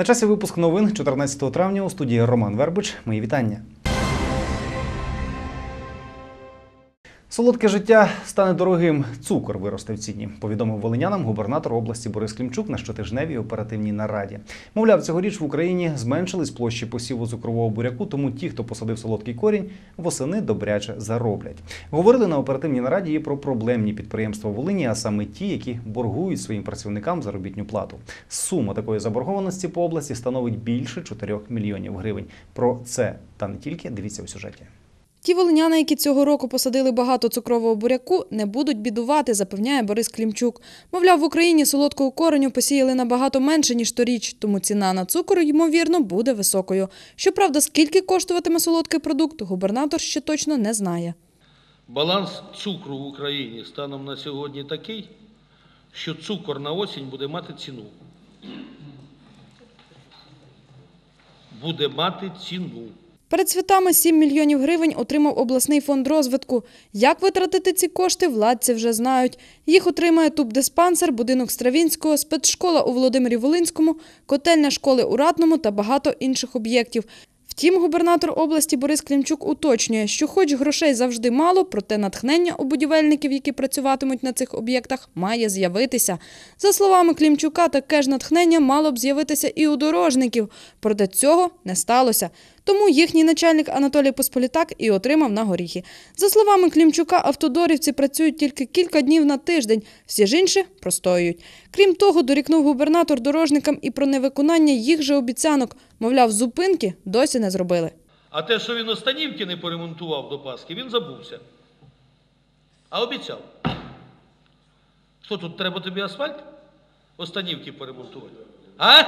На часі випуск новин 14 травня у студії Роман Вербич. Мої вітання. Солодке життя стане дорогим. Цукор виросте в ціні. Повідомив волинянам губернатор області Борис Клімчук на щотижневій оперативній нараді. Мовляв, цьогоріч в Україні зменшились площі посіву цукрового буряку, тому ті, хто посадив солодкий корінь, восени добряче зароблять. Говорили на оперативній нараді і про проблемні підприємства Волині, а саме ті, які боргують своїм працівникам заробітну плату. Сума такої заборгованості по області становить більше 4 мільйонів гривень. Про це та не тільки дивіться у сюжеті. Ті волиняни, які цього року посадили багато цукрового буряку, не будуть бідувати, запевняє Борис Клімчук. Мовляв, в Україні солодкого кореню посіяли набагато менше, ніж торіч, тому ціна на цукор, ймовірно, буде високою. Щоправда, скільки коштуватиме солодкий продукт, губернатор ще точно не знає. Баланс цукру в Україні станом на сьогодні такий, що цукор на осінь буде мати ціну. Буде мати ціну. Перед святами 7 мільйонів гривень отримав обласний фонд розвитку. Як витратити ці кошти, владці вже знають. Їх отримає тубдиспансер, будинок Стравінського, спецшкола у Володимирі Волинському, котельня школи у Ратному та багато інших об'єктів. Втім, губернатор області Борис Клімчук уточнює, що хоч грошей завжди мало, проте натхнення у будівельників, які працюватимуть на цих об'єктах, має з'явитися. За словами Клімчука, таке ж натхнення мало б з'явитися і у дорожників, проте цього не сталося. Тому їхній начальник Анатолій Посполітак і отримав на горіхи. За словами Клімчука, автодорівці працюють тільки кілька днів на тиждень, всі ж інші простоюють. Крім того, дорікнув губернатор дорожникам і про невиконання їх же обіцянок. Мовляв, зупинки досі не зробили. А те, що він останівки не поремонтував до Пасхи, він забувся. А обіцяв. Що тут треба тобі асфальт? Останівки поремонтувати. А?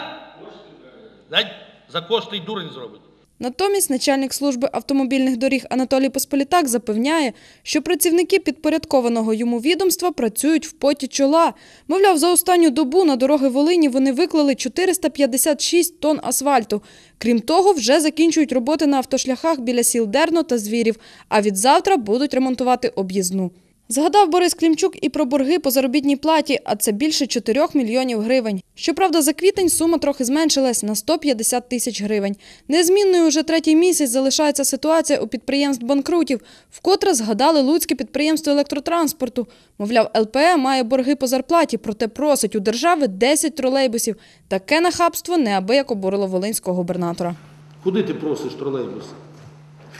За кошти й дурень зробить. Натомість начальник служби автомобільних доріг Анатолій Посполітак запевняє, що працівники підпорядкованого йому відомства працюють в поті чола. Мовляв, за останню добу на дороги Волині вони виклали 456 тонн асфальту. Крім того, вже закінчують роботи на автошляхах біля сіл Дерно та Звірів, а від завтра будуть ремонтувати об'їзну. Згадав Борис Клімчук і про борги по заробітній платі, а це більше 4 мільйонів гривень. Щоправда, за квітень сума трохи зменшилась на 150 тисяч гривень. Незмінною уже третій місяць залишається ситуація у підприємств банкрутів, вкотре згадали Луцьке підприємство електротранспорту. Мовляв, ЛПЕ має борги по зарплаті, проте просить у держави 10 тролейбусів. Таке нахабство неабияк обурило волинського губернатора. Куди ти просиш тролейбус?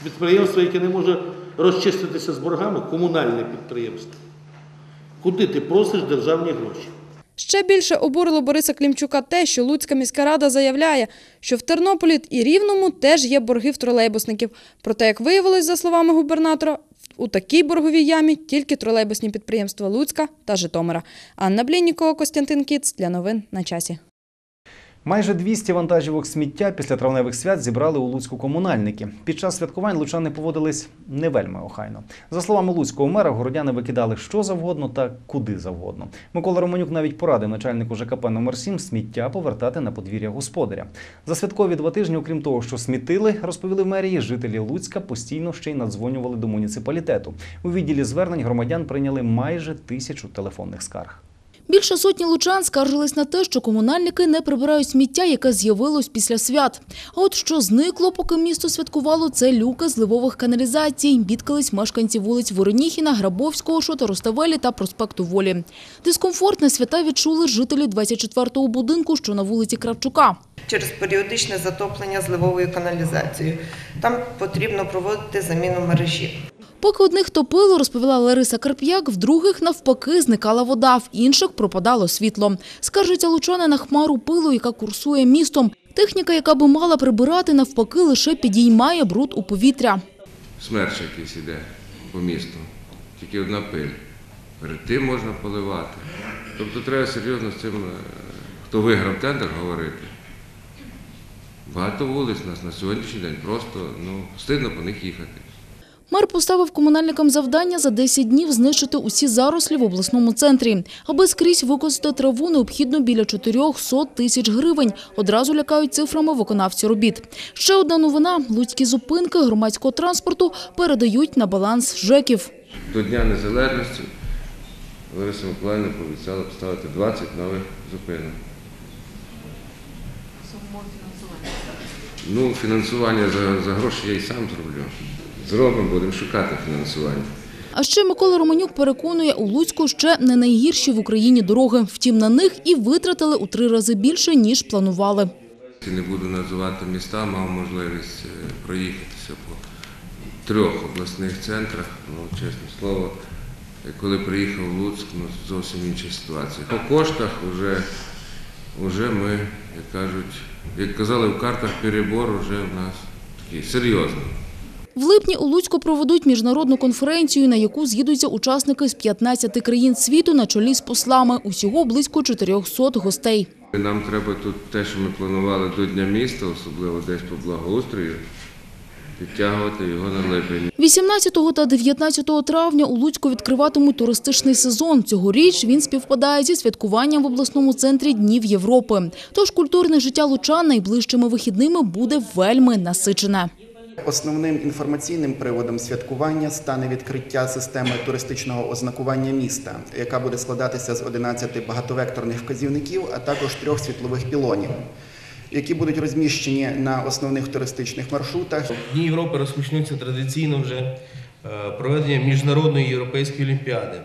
Підприємство, яке не може розчиститися з боргами, комунальне підприємство. Куди ти просиш державні гроші? Ще більше обурило Бориса Клімчука те, що Луцька міська рада заявляє, що в Тернополі і Рівному теж є борги в тролейбусників. Проте, як виявилось, за словами губернатора, у такій борговій ямі тільки тролейбусні підприємства Луцька та Житомира. Анна Бліннікова, Костянтин Кіц для новин на часі. Майже 200 вантажівок сміття після травневих свят зібрали у Луцьку комунальники. Під час святкувань лучани поводились не вельми охайно. За словами луцького мера, городяни викидали що завгодно та куди завгодно. Микола Романюк навіть порадив начальнику ЖКП номер 7 сміття повертати на подвір'я господаря. За святкові два тижні, окрім того, що смітили, розповіли в мерії, жителі Луцька постійно ще й надзвонювали до муніципалітету. У відділі звернень громадян прийняли майже тисячу телефонних скарг. Більше сотні лучан скаржились на те, що комунальники не прибирають сміття, яке з'явилось після свят. А от що зникло, поки місто святкувало, це люки зливових каналізацій. Бідкались мешканці вулиць Вороніхіна, Грабовського, Шота Руставелі та проспекту Волі. Дискомфорт на свята відчули жителі 24-го будинку, що на вулиці Кравчука. через періодичне затоплення зливовою каналізацією. Там потрібно проводити заміну мережі. Поки одних топило, розповіла Лариса Карп'як, в других навпаки зникала вода, в інших пропадало світло. Скаржиться лучани на хмару пилу, яка курсує містом. Техніка, яка би мала прибирати, навпаки, лише підіймає бруд у повітря. смерч якийсь іде по місту, тільки одна пиль. Перед тим можна поливати. Тобто треба серйозно з цим, е, хто виграв тендер, говорити. Багато вулиць у нас на сьогоднішній день просто ну, стидно по них їхати. Мер поставив комунальникам завдання за 10 днів знищити усі зарослі в обласному центрі. Аби скрізь викосити траву, необхідно біля 400 тисяч гривень. Одразу лякають цифрами виконавці робіт. Ще одна новина – луцькі зупинки громадського транспорту передають на баланс ЖЕКів. До Дня Незалежності Лариса Миколаївна пообіцяла поставити 20 нових зупинок. Ну, фінансування за, за гроші я і сам зроблю. Зробимо, будемо шукати фінансування. А ще Микола Романюк переконує, у Луцьку ще не найгірші в Україні дороги. Втім, на них і витратили у три рази більше, ніж планували. Не буду називати міста, мав можливість е, проїхатися по трьох обласних центрах. Ну, чесне слово, е, коли приїхав в Луцьк, ну, зовсім інша ситуація. По коштах вже, вже ми, як кажуть, як казали в картах, перебор вже в нас такий серйозний. В липні у Луцьку проведуть міжнародну конференцію, на яку з'їдуться учасники з 15 країн світу на чолі з послами. Усього близько 400 гостей. Нам треба тут те, що ми планували до Дня міста, особливо десь по благоустрою, підтягувати його на липень. 18 та 19 травня у Луцьку відкриватимуть туристичний сезон. Цьогоріч він співпадає зі святкуванням в обласному центрі Днів Європи. Тож культурне життя лучан найближчими вихідними буде вельми насичене. Основним інформаційним приводом святкування стане відкриття системи туристичного ознакування міста, яка буде складатися з 11 багатовекторних вказівників, а також трьох світлових пілонів, які будуть розміщені на основних туристичних маршрутах. Дні Європи розпочнуться традиційно вже е, проведення міжнародної європейської олімпіади,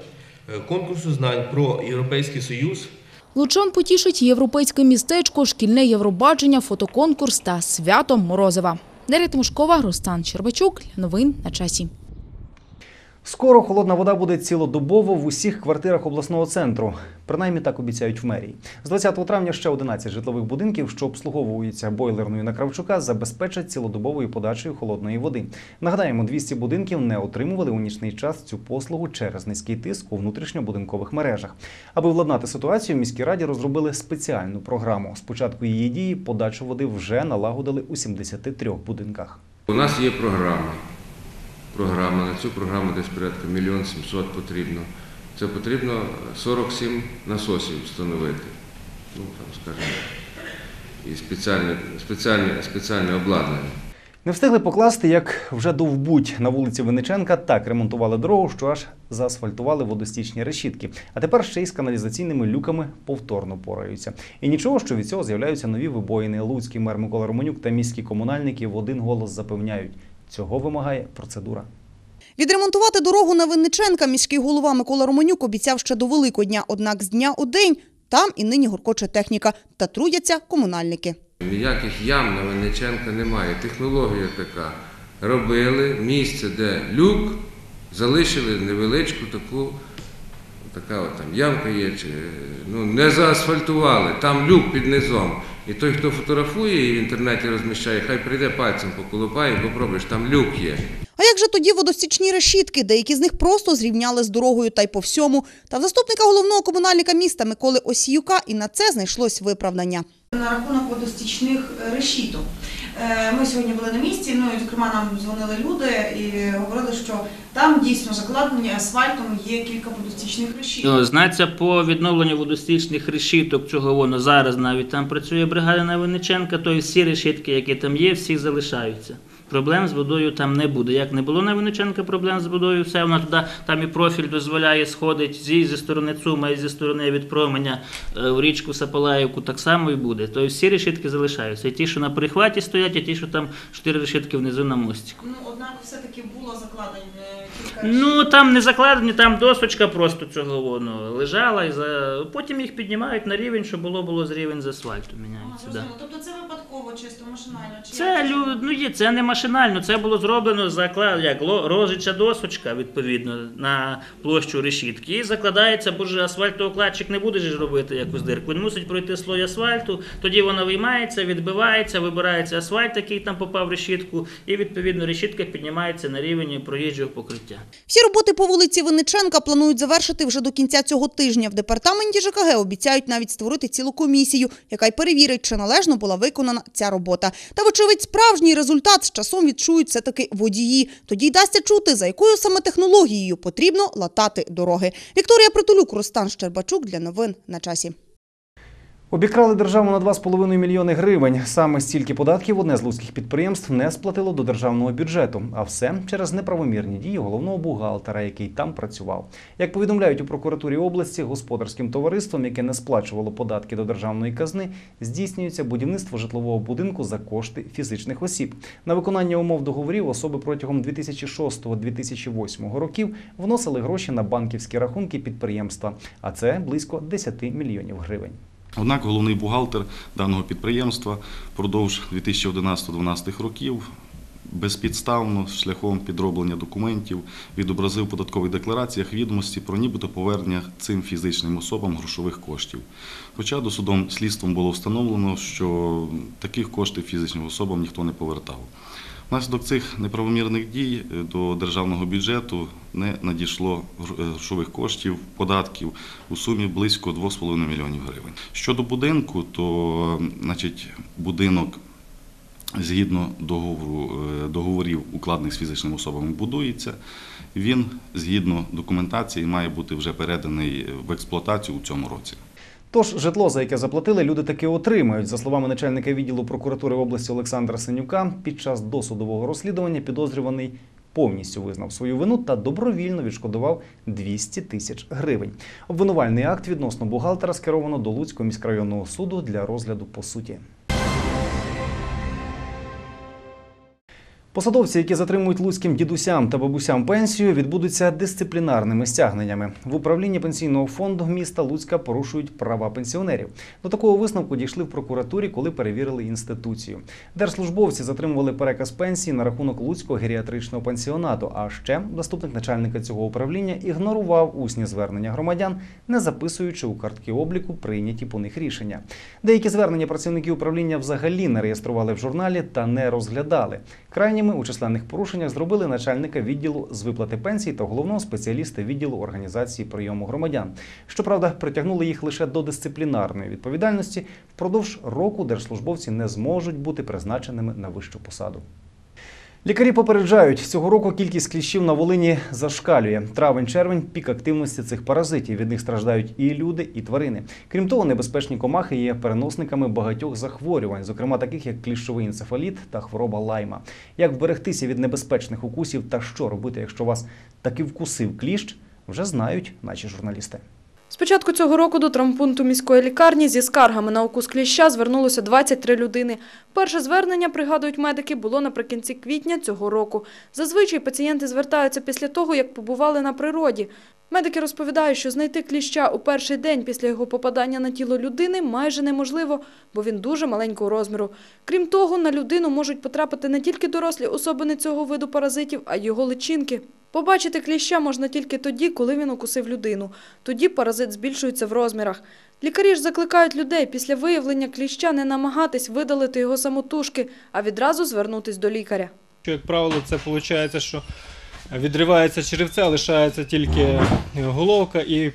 е, конкурсу знань про Європейський Союз, Лучан потішить європейське містечко, шкільне Євробачення, фотоконкурс та свято Морозива. Дар'я Тимошкова, Рустан Щербачук. Новин на часі. Скоро холодна вода буде цілодобово в усіх квартирах обласного центру. Принаймні так обіцяють в мерії. З 20 травня ще 11 житлових будинків, що обслуговуються бойлерною на Кравчука, забезпечать цілодобовою подачею холодної води. Нагадаємо, 200 будинків не отримували у нічний час цю послугу через низький тиск у внутрішньобудинкових мережах. Аби владнати ситуацію, в міській раді розробили спеціальну програму. Спочатку її дії подачу води вже налагодили у 73 будинках. У нас є програма. Програма. На цю програму десь порядка мільйон сімсот потрібно. Це потрібно 47 насосів встановити. Ну, там, скажімо, і спеціальне, спеціальне, спеціальне обладнання. Не встигли покласти, як вже довбуть на вулиці Винниченка. Так ремонтували дорогу, що аж заасфальтували водостічні решітки. А тепер ще й з каналізаційними люками повторно пораються. І нічого, що від цього з'являються нові вибоїни. Луцький мер Микола Романюк та міські комунальники в один голос запевняють, цього вимагає процедура. Відремонтувати дорогу на Винниченка міський голова Микола Романюк обіцяв ще до Великодня. Однак з дня у день там і нині гуркоче техніка та трудяться комунальники. Ніяких ям на Винниченка немає. Технологія така. Робили місце, де люк, залишили невеличку таку, така от там ямка є, чи, ну, не заасфальтували, там люк під низом. І той, хто фотографує і в інтернеті розміщає, хай прийде пальцем поколупає і попробуєш, там люк є. А як же тоді водостічні решітки? Деякі з них просто зрівняли з дорогою та й по всьому. Та в заступника головного комунальника міста Миколи Осіюка і на це знайшлось виправдання. На рахунок водостічних е, решіток. Е, Ми сьогодні були на місці, ну і зокрема нам дзвонили люди і говорили, що там дійсно закладені асфальтом є кілька водостічних решіток. О, Знається, по відновленню водостічних решіток, чого воно зараз навіть там працює бригада на Винниченка, то всі решітки, які там є, всі залишаються. Проблем з водою там не буде. Як не було на Винниченка проблем з водою, все вона туди, там і профіль дозволяє сходить зі, зі сторони Цума і зі сторони від променя е, в річку Сапалаївку, так само і буде. Тобто всі решітки залишаються. І ті, що на прихваті стоять, і ті, що там чотири решітки внизу на мостику. Ну, однак все-таки було закладені е, Ну там не закладені, там досочка просто цього воно лежала і за потім їх піднімають на рівень, щоб було було з рівень з асфальту. Міняється. Да. Тобто це випадково, чисто машинально? Чи Це як лю- ну є, це не машинально. Це було зроблено заклад як ло- досочка, відповідно, на площу решітки. І закладається, бо ж асфальтоукладчик не буде ж робити якусь дирку. Він мусить пройти слой асфальту, тоді вона виймається, відбивається, вибирається асфальт, який там попав в решітку, і відповідно решітка піднімається на рівень проїжджого покриття. Всі роботи по вулиці Винниченка планують завершити вже до кінця цього тижня. В департаменті ЖКГ обіцяють навіть створити цілу комісію, яка й перевірить, чи належно була виконана ця робота. Та, вочевидь, справжній результат з часом відчують все-таки водії. Тоді й дасться чути, за якою саме технологією потрібно латати дороги. Вікторія Притулюк, Рустан Щербачук для новин на часі. Обікрали державу на 2,5 мільйони гривень. Саме стільки податків одне з луцьких підприємств не сплатило до державного бюджету. А все через неправомірні дії головного бухгалтера, який там працював. Як повідомляють у прокуратурі області, господарським товариством, яке не сплачувало податки до державної казни, здійснюється будівництво житлового будинку за кошти фізичних осіб. На виконання умов договорів особи протягом 2006-2008 років вносили гроші на банківські рахунки підприємства, а це близько 10 мільйонів гривень. Однак головний бухгалтер даного підприємства впродовж 2011-2012 років безпідставно шляхом підроблення документів відобразив в податкових деклараціях відомості про нібито повернення цим фізичним особам грошових коштів. Хоча досудом слідством було встановлено, що таких коштів фізичним особам ніхто не повертав. Внаслідок цих неправомірних дій е, до державного бюджету не надійшло е, грошових коштів, податків у сумі близько 2,5 мільйонів гривень. Щодо будинку, то е, значить, будинок згідно договору, договорів, укладених з фізичними особами, будується. Він згідно документації має бути вже переданий в експлуатацію у цьому році. Тож житло, за яке заплатили, люди таки отримають. За словами начальника відділу прокуратури області Олександра Синюка, під час досудового розслідування підозрюваний повністю визнав свою вину та добровільно відшкодував 200 тисяч гривень. Обвинувальний акт відносно бухгалтера скеровано до Луцького міськрайонного суду для розгляду по суті. Посадовці, які затримують луцьким дідусям та бабусям пенсію, відбудуться дисциплінарними стягненнями. В управлінні пенсійного фонду міста Луцька порушують права пенсіонерів. До такого висновку дійшли в прокуратурі, коли перевірили інституцію. Держслужбовці затримували переказ пенсії на рахунок Луцького геріатричного пансіонату. А ще заступник начальника цього управління ігнорував усні звернення громадян, не записуючи у картки обліку прийняті по них рішення. Деякі звернення працівники управління взагалі не реєстрували в журналі та не розглядали. Крайніми у численних порушеннях зробили начальника відділу з виплати пенсій та головного спеціаліста відділу організації прийому громадян. Щоправда, притягнули їх лише до дисциплінарної відповідальності. Впродовж року держслужбовці не зможуть бути призначеними на вищу посаду. Лікарі попереджають, цього року кількість кліщів на Волині зашкалює. Травень-червень пік активності цих паразитів. Від них страждають і люди, і тварини. Крім того, небезпечні комахи є переносниками багатьох захворювань, зокрема таких як кліщовий енцефаліт та хвороба лайма. Як вберегтися від небезпечних укусів та що робити, якщо вас таки вкусив кліщ, вже знають наші журналісти. З початку цього року до травмпункту міської лікарні зі скаргами на укус кліща звернулося 23 людини. Перше звернення, пригадують медики, було наприкінці квітня цього року. Зазвичай пацієнти звертаються після того, як побували на природі. Медики розповідають, що знайти кліща у перший день після його попадання на тіло людини майже неможливо, бо він дуже маленького розміру. Крім того, на людину можуть потрапити не тільки дорослі особини цього виду паразитів, а й його личинки. Побачити кліща можна тільки тоді, коли він укусив людину. Тоді паразит збільшується в розмірах. Лікарі ж закликають людей після виявлення кліща не намагатись видалити його самотужки, а відразу звернутись до лікаря. Як правило, це виходить, що відривається черевце, лишається тільки головка, і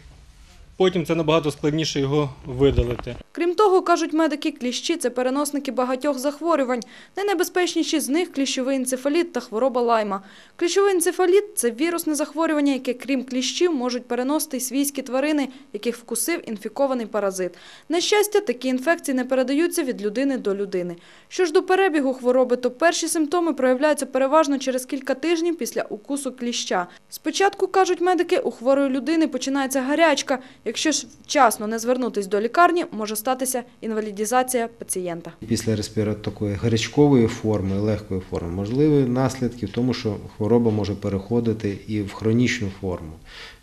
потім це набагато складніше його видалити. Крім того, кажуть медики, кліщі – це переносники багатьох захворювань. Найнебезпечніші з них – кліщовий енцефаліт та хвороба лайма. Кліщовий енцефаліт – це вірусне захворювання, яке, крім кліщів, можуть переносити свійські тварини, яких вкусив інфікований паразит. На щастя, такі інфекції не передаються від людини до людини. Що ж до перебігу хвороби, то перші симптоми проявляються переважно через кілька тижнів після укусу кліща. Спочатку, кажуть медики, у хворої людини починається гарячка. Якщо ж вчасно не звернутись до лікарні, може статися інвалідізація пацієнта. Після такої гарячкової форми, легкої форми, можливі наслідки в тому, що хвороба може переходити і в хронічну форму.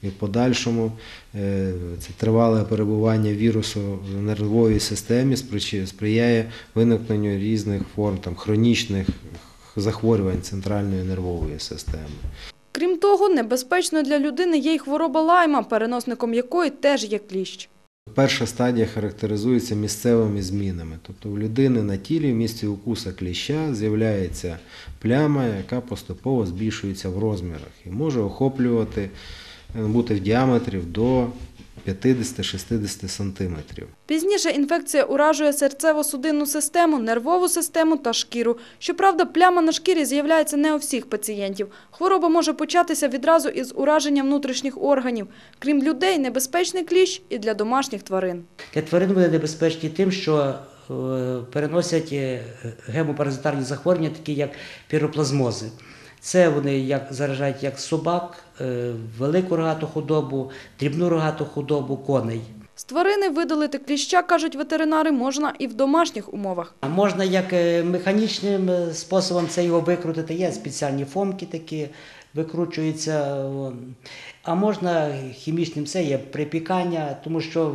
І в подальшому е, це тривале перебування вірусу в нервовій системі сприяє виникненню різних форм там, хронічних захворювань центральної нервової системи. Того, небезпечною для людини є й хвороба лайма, переносником якої теж є кліщ. Перша стадія характеризується місцевими змінами. Тобто в людини на тілі в місці укуса кліща з'являється пляма, яка поступово збільшується в розмірах і може охоплювати, е, бути в діаметрі до 50-60 сантиметрів. Пізніше інфекція уражує серцево-судинну систему, нервову систему та шкіру. Щоправда, пляма на шкірі з'являється не у всіх пацієнтів. Хвороба може початися відразу із ураження внутрішніх органів. Крім людей, небезпечний кліщ і для домашніх тварин. Для тварин вони небезпечні тим, що е, переносять е, гемопаразитарні захворювання, такі як піроплазмози. Це вони як заражають як собак, е, велику рогату худобу, дрібну рогату худобу, коней. З тварини видалити кліща, кажуть ветеринари, можна і в домашніх умовах. А можна як е, механічним е, способом це його викрутити. Є спеціальні фомки такі, викручуються. А можна хімічним це є припікання, тому що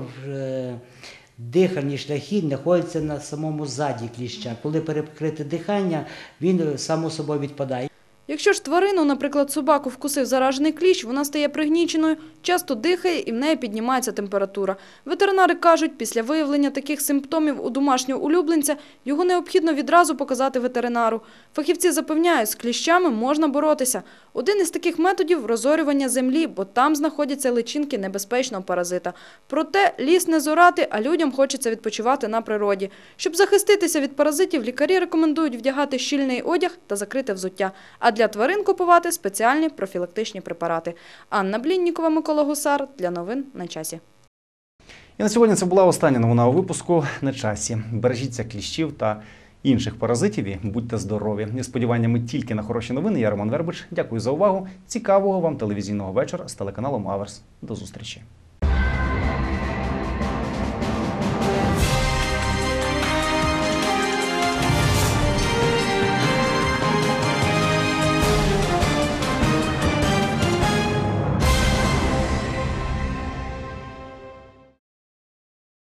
дихальні шляхи знаходяться на самому заді кліща. Коли перекрите дихання, він само собою відпадає. Якщо ж тварину, наприклад, собаку вкусив заражений кліщ, вона стає пригніченою, часто дихає і в неї піднімається температура. Ветеринари кажуть, після виявлення таких симптомів у домашнього улюбленця його необхідно відразу показати ветеринару. Фахівці запевняють, з кліщами можна боротися. Один із таких методів – розорювання землі, бо там знаходяться личинки небезпечного паразита. Проте ліс не зорати, а людям хочеться відпочивати на природі. Щоб захиститися від паразитів, лікарі рекомендують вдягати щільний одяг та закрите взуття, а для тварин купувати спеціальні профілактичні препарати. Анна Бліннікова, Микола Гусар. Для новин на часі. І на сьогодні це була остання новина у випуску на часі. Бережіться кліщів та інших паразитів і будьте здорові. Зі сподіваннями тільки на хороші новини. Я Роман Вербич. Дякую за увагу. Цікавого вам телевізійного вечора з телеканалом Аверс. До зустрічі.